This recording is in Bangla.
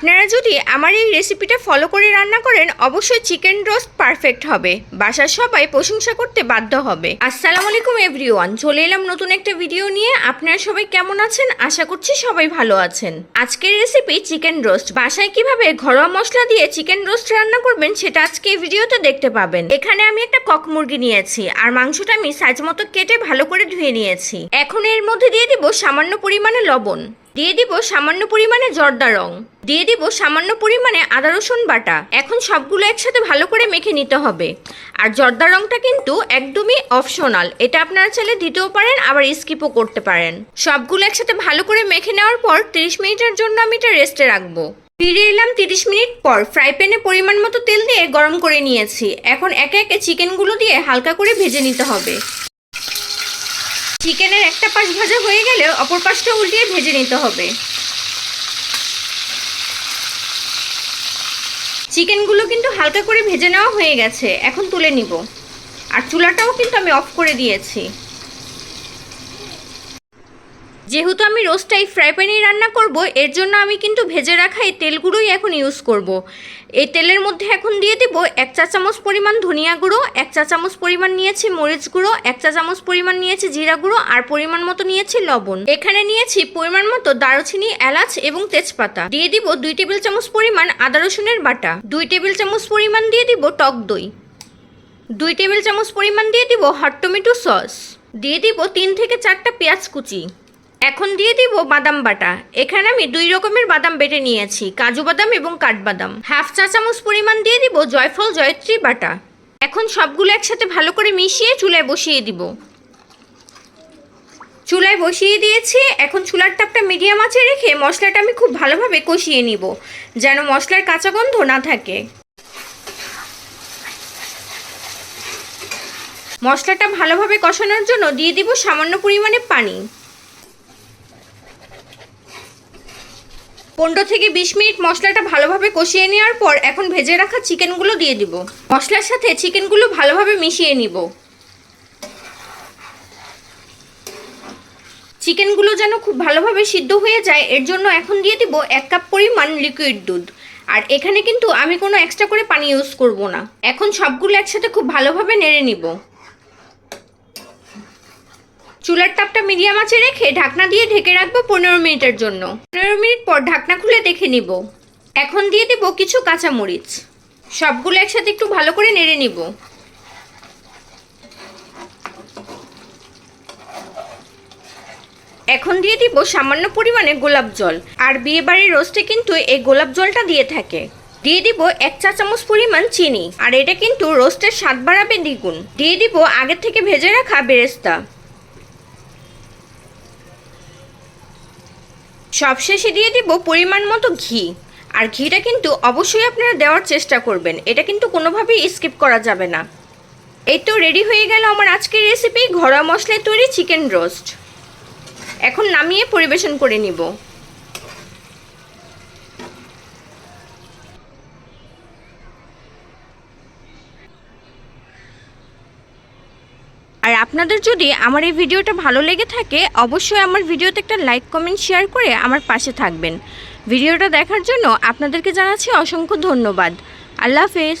আপনারা যদি আমার এই রেসিপিটা ফলো করে রান্না করেন, অবশ্যই চিকেন রোস্ট পারফেক্ট হবে। বাসার সবাই প্রশংসা করতে বাধ্য হবে। আসসালামু আলাইকুম এভরিওয়ান চলে এলাম নতুন একটা ভিডিও নিয়ে। আপনারা সবাই কেমন আছেন? আশা করছি সবাই ভালো আছেন। আজকের রেসিপি চিকেন রোস্ট বাসায় কীভাবে ঘরোয়া মশলা দিয়ে চিকেন রোস্ট রান্না করবেন, সেটা আজকে এই ভিডিওতে দেখতে পাবেন। এখানে আমি একটা কক মুরগি নিয়েছি, আর মাংসটা আমি সাইজ মতো কেটে ভালো করে ধুয়ে নিয়েছি। এখন এর মধ্যে দিয়ে দিব সামান্য পরিমাণে লবণ। দিয়ে দিব সামান্য পরিমাণে জর্দা রং। দিয়ে দিব সামান্য পরিমাণে আদা রসুন বাটা। এখন সবগুলো একসাথে ভালো করে মেখে নিতে হবে। আর জর্দা রংটা কিন্তু একদমই অপশনাল। এটা আপনারা চাইলে দিতেও পারেন, আবার স্কিপও করতে পারেন। সবগুলো একসাথে ভালো করে মেখে নেওয়ার পর 30 মিনিটের জন্য আমি এটা রেস্টে রাখব। ফিরে এলাম 30 মিনিট পর। ফ্রাই প্যানে পরিমাণ মতো তেল দিয়ে গরম করে নিয়েছি। এখন একে একে চিকেনগুলো দিয়ে হালকা করে ভেজে নিতে হবে। চিকেনের একটা পাশ ভাজা হয়ে গেলে অপর পাশটা উল্টিয়ে ভেজে নিতে হবে। চিকেনগুলো কিন্তু হালকা করে ভেজে নেওয়া হয়ে গেছে, এখন তুলে নিব। আর চুলাটাও কিন্তু আমি অফ করে দিয়েছি। যেহেতু আমি রোস্টটাই ফ্রাই প্যানেই রান্না করব, এর জন্য আমি কিন্তু ভেজে রাখা এই তেলগুলোই এখন ইউজ করব। এই তেলের মধ্যে এখন দিয়ে দেব এক চা চামচ পরিমাণ ধনিয়া গুঁড়ো, এক চা চামচ পরিমাণ নিয়েছি মরিচ গুঁড়ো, এক চা চামচ পরিমাণ নিয়েছি জিরা গুঁড়ো আর পরিমাণ মতো নিয়েছি লবণ। এখানে নিয়েছি পরিমাণ মতো দারুচিনি, এলাচ এবং তেজপাতা। দিয়ে দিব দুই টেবিল চামচ পরিমাণ আদা রসুনের বাটা। দুই টেবিল চামচ পরিমাণ দিয়ে দিব টক দই। দুই টেবিল চামচ পরিমাণ দিয়ে দিব হট টমেটো সস দিয়ে দিব তিন থেকে চারটা পেঁয়াজ কুচি। এখন দিয়ে দিব বাদাম বাটা। এখানে আমি দুই রকমের বাদাম বেটে নিয়েছি, কাজু বাদাম এবং কাঠবাদাম। হাফ চা চামচ পরিমাণ দিয়ে দিব জয়ফল জয়ত্রী বাটা। এখন সবগুলো একসাথে ভালো করে মিশিয়ে চুলায় বসিয়ে দিব। চুলায় বসিয়ে দিয়েছি, এখন চুলার টাপটা মিডিয়াম আঁচে রেখে মশলাটা আমি খুব ভালোভাবে কষিয়ে নিব, যেন মশলার কাঁচা গন্ধ না থাকে। মশলাটা ভালোভাবে কষানোর জন্য দিয়ে দিব সামান্য পরিমাণে পানি। পনেরো থেকে বিশ মিনিট মশলাটা ভালোভাবে কষিয়ে নেওয়ার পর এখন ভেজে রাখা চিকেনগুলো দিয়ে দিব। মশলার সাথে চিকেনগুলো ভালোভাবে মিশিয়ে নিব। চিকেনগুলো যেন খুব ভালোভাবে সিদ্ধ হয়ে যায়, এর জন্য এখন দিয়ে দিব এক কাপ পরিমাণ লিকুইড দুধ। আর এখানে কিন্তু আমি কোনো এক্সট্রা করে পানি ইউজ করব না। এখন সবগুলো একসাথে খুব ভালোভাবে নেড়ে নিব। চুলার তাপটা মিডিয়াম আঁচে রেখে ঢাকনা দিয়ে ঢেকে রাখব পনেরো মিনিটের জন্য। মিনিট পর ঢাকনা খুলে দেখে নিব। এখন দিয়ে দেব কিছু কাঁচামরিচ। সবগুলো একসাথে একটু ভালো করে নেড়ে নিব। এখন দিয়ে দিব সামান্য পরিমাণে গোলাপ জল। আর বিয়ে বাড়ির রোস্টে কিন্তু এই গোলাপ জলটা দিয়ে থাকে। দিয়ে দিব এক চা চামচ পরিমাণ চিনি। আর এটা কিন্তু রোস্টের স্বাদ বাড়াবে দ্বিগুণ। দিয়ে দিব আগে থেকে ভেজে রাখা বেরেস্তা। সবশেষে দিয়ে দিব পরিমাণ মতো ঘি। আর ঘিটা কিন্তু অবশ্যই আপনারা দেওয়ার চেষ্টা করবেন। এটা কিন্তু কোনোভাবেই স্কিপ করা যাবে না। এই তো রেডি হয়ে গেল আমার আজকের রেসিপি ঘরোয়া মশলায় তৈরি চিকেন রোস্ট এখন নামিয়ে পরিবেশন করে নিব। আপনাদের যদি আমার এই ভিডিওটা ভালো লেগে থাকে, অবশ্যই আমার ভিডিওতে একটা লাইক, কমেন্ট, শেয়ার করে আমার পাশে থাকবেন। ভিডিওটা দেখার জন্য আপনাদেরকে জানাচ্ছি অসংখ্য ধন্যবাদ। আল্লাহ হাফেজ।